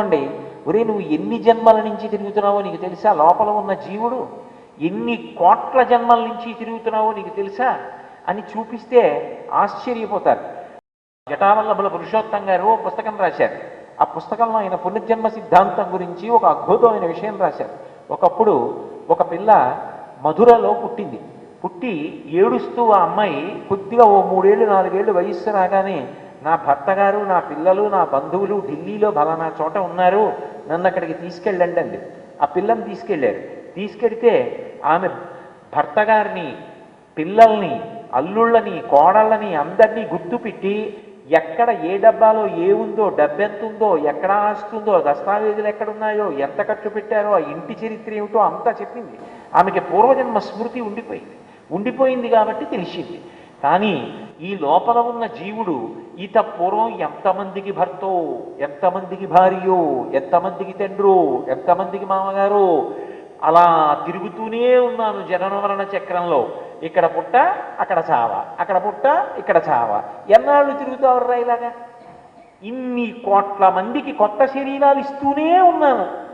అండి ఒరే నువ్వు ఎన్ని జన్మల నుంచి తిరుగుతున్నావో నీకు తెలుసా? లోపల ఉన్న జీవుడు ఎన్ని కోట్ల జన్మల నుంచి తిరుగుతున్నావో నీకు తెలుసా? అని చూపిస్తే ఆశ్చర్యపోతారు. జటావల్లభుల పురుషోత్తం గారు ఓ పుస్తకం రాశారు. ఆ పుస్తకంలో ఆయన పునర్జన్మ సిద్ధాంతం గురించి ఒక అద్భుతమైన విషయం రాశారు. ఒకప్పుడు ఒక పిల్ల మధురలో పుట్టింది. పుట్టి ఏడుస్తూ ఆ అమ్మాయి కొద్దిగా ఓ మూడేళ్ళు నాలుగేళ్ళు వయస్సు రాగానే నా భర్త గారు నా పిల్లలు నా బంధువులు ఢిల్లీలో బలానా చోట ఉన్నారు. నన్ను అక్కడికి తీసుకెళ్ళండి అండి ఆ పిల్లని తీసుకెళ్ళారు. తీసుకెడితే ఆమె భర్త గారిని పిల్లల్ని అల్లుళ్ళని కోడళ్ళని అందరినీ గుర్తుపెట్టి ఎక్కడ ఏ డబ్బాలో ఏ ఉందో డబ్బెంత ఉందో ఎక్కడ ఆస్తుందో దస్తావేజులు ఎక్కడున్నాయో ఎంత ఖర్చు పెట్టారో ఆ ఇంటి చరిత్ర ఏమిటో అంతా చెప్పింది. ఆమెకి పూర్వజన్మ స్మృతి ఉండిపోయింది. ఉండిపోయింది కాబట్టి తెలిసింది. కానీ ఈ లోపల ఉన్న జీవుడు ఈత పూర్వం ఎంతమందికి భర్తో ఎంతమందికి భార్యో ఎంతమందికి తండ్రో ఎంతమందికి మామగారో అలా తిరుగుతూనే ఉన్నాను జననమరణ చక్రంలో. ఇక్కడ పుట్ట అక్కడ చావ. అక్కడ పుట్ట ఇక్కడ చావ. ఎన్నాళ్ళు తిరుగుతావు ఇలాగా? ఇన్ని కోట్ల మందికి కొత్త శరీరాలు ఇస్తూనే ఉన్నాను.